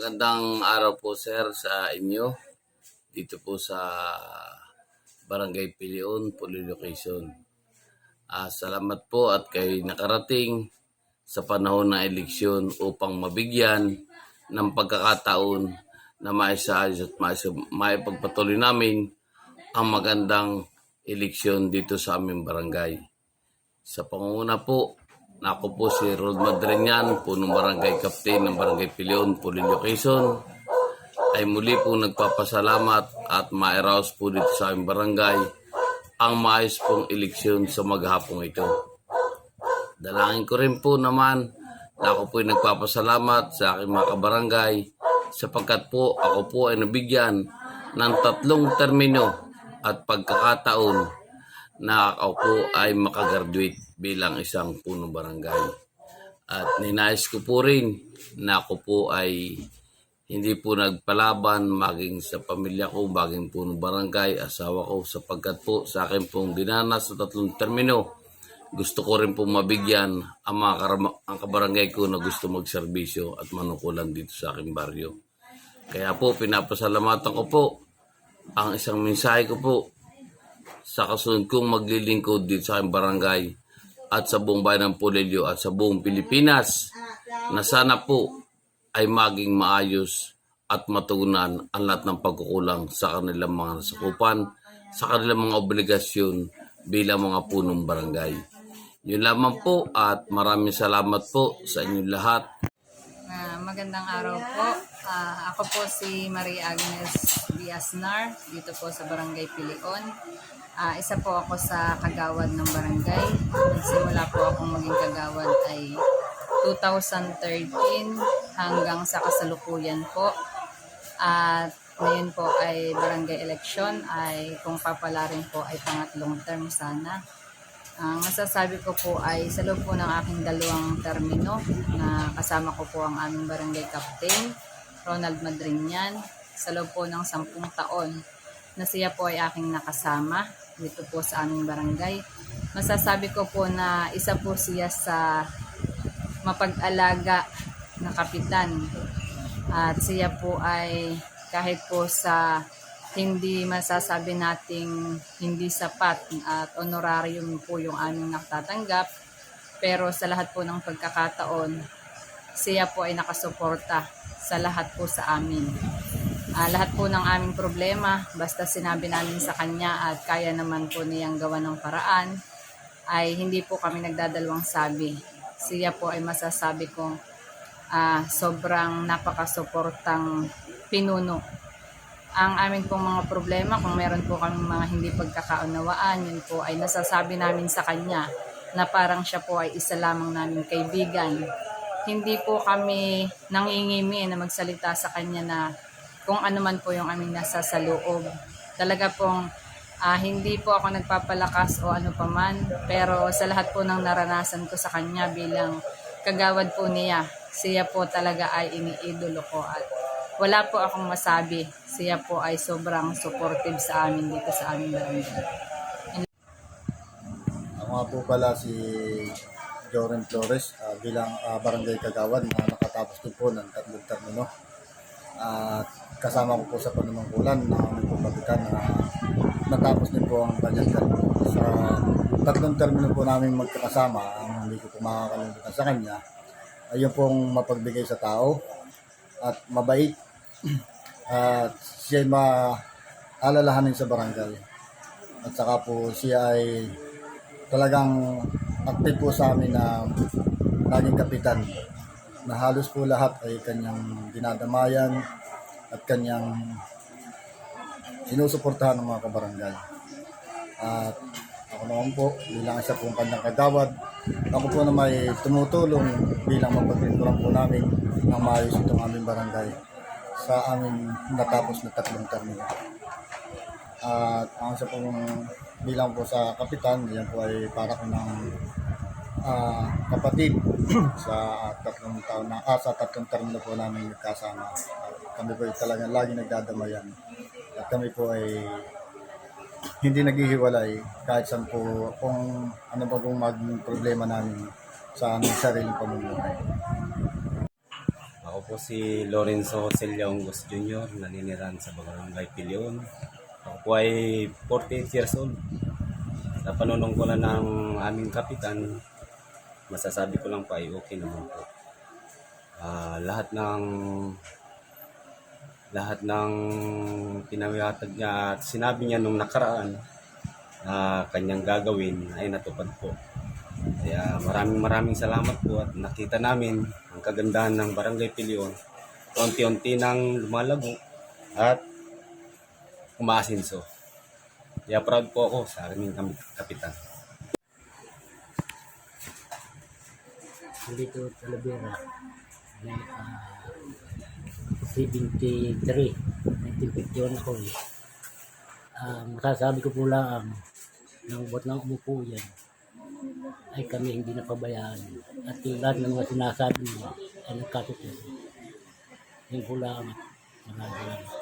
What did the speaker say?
Magandang araw po sir sa inyo. Dito po sa Barangay Pilion, Pulido Quezon. Ah, salamat po at kay nakarating sa panahon ng eleksyon upang mabigyan ng pagkakataon na maisayos at maipagpatuloy namin ang magandang eleksyon dito sa aming barangay. Sa pangunguna po, ako po si Rod Madrinian, punong barangay captain ng barangay Pilion, Pulilio Quezon, ay muli po nagpapasalamat at mairaos po dito sa aming barangay ang maayos pong eleksyon sa maghapong ito. Dalangin ko rin po naman na ako po ay nagpapasalamat sa aking mga kabarangay sapagkat po ako po ay nabigyan ng tatlong termino at pagkakataon na ako po ay makagraduate bilang isang punong barangay. At ninais ko po rin na ako po ay hindi po nagpalaban maging sa pamilya ko, maging punong barangay, asawa ko, sapagkat po sa akin pong dinanas sa tatlong termino, gusto ko rin po mabigyan ang mga ang kabarangay ko na gusto magserbisyo at manukulan dito sa aking baryo. Kaya po, pinapasalamatan ko po ang isang mensahe ko po sa kasunod kong maglilingkod dito sa aking barangay at sa buong bayan ng Pulilio at sa buong Pilipinas na sana po ay maging maayos at matugunan ang lahat ng pagkukulang sa kanilang mga nasakupan, sa kanilang mga obligasyon bilang mga punong barangay. Yun lamang po at maraming salamat po sa inyong lahat. Ah, magandang araw po. Ah, ako po si Maria Agnes Diaznar, dito po sa Barangay Pilion. Ah, isa po ako sa kagawad ng barangay. Nagsimula po akong maging kagawad ay 2013 hanggang sa kasalukuyan po. At ngayon po ay barangay election ay kung papalarin po ay pangatlong term sana. Ang masasabi ko po ay sa loob po ng aking dalawang termino na kasama ko po ang aming barangay captain, Ronald Madrinian, sa loob po ng sampung taon na siya po ay aking nakasama dito po sa aming barangay. Masasabi ko po na isa po siya sa mapag-alaga na kapitan at siya po ay kahit po sa hindi masasabi nating hindi sapat at honorarium po yung aming natatanggap. Pero sa lahat po ng pagkakataon, siya po ay nakasuporta sa lahat po sa amin. Ah, lahat po ng aming problema, basta sinabi namin sa kanya at kaya naman po niyang gawa ng paraan, ay hindi po kami nagdadalawang sabi. Siya po ay masasabi kong ah, sobrang napakasuportang pinuno ang amin pong mga problema, kung meron po kami mga hindi pagkakaunawaan, yun po ay nasasabi namin sa kanya na parang siya po ay isa lamang namin kaibigan. Hindi po kami nangingimi na magsalita sa kanya na kung ano man po yung aming nasa sa loob. Talaga pong ah, hindi po ako nagpapalakas o ano paman, pero sa lahat po ng naranasan ko sa kanya bilang kagawad po niya, siya po talaga ay iniidolo ko at wala po akong masabi. Siya po ay sobrang supportive sa amin dito sa aming barangay. Ako nga po pala si Joren Flores ah, bilang ah, barangay kagawad na nakatapos din po ng tatlong termino. At kasama ko po sa panunungkulan na aming po kapitan na natapos din po ang kanyang termino. Sa tatlong termino po namin magkakasama, ang hindi ko po makakalimutan sa kanya, ay yung pong mapagbigay sa tao at mabait at siya ay maalalahanin sa barangay. At saka po siya ay talagang active po sa amin na naging kapitan na halos po lahat ay kanyang dinadamayan at kanyang sinusuportahan ng mga kabarangay. At ako naman po, bilang isa pong kanyang kagawad, ako po na may tumutulong bilang mapagpinturan po namin ng maayos itong aming barangay sa aming natapos na tatlong termino. At ang isa pong bilang po sa kapitan, yan po ay para ko ng ah, kapatid sa tatlong taon na, ah, sa tatlong termino po namin kasama. At kami po ay talagang lagi nagdadamayan. Kami po ay hindi naghihiwalay kahit saan po kung ano pa pong maging problema namin sa aming sariling pamumuhay. Ako po si Lorenzo Celyongos Jr. naninirahan sa Barangay Pilion. Ako po ay 48 years old. Sa panunungkulan ng aming kapitan, masasabi ko lang po ay okay naman po. Ah, lahat ng lahat ng pinawiyatag niya at sinabi niya nung nakaraan na kanyang gagawin ay natupad po. Kaya maraming maraming salamat po at nakita namin ang kagandahan ng Barangay Pilion. Unti-unti nang lumalago at umaasinso. Kaya proud po ako sa aming kapitan. dito Talavera may ah, 73 1951 ako eh. Ah, masasabi ko po lang nang buat nang umupo yan ay kami hindi napabayaan. At yung lahat ng mga sinasabi niya ay nagkatotoo. Yun po lang. Maraming salamat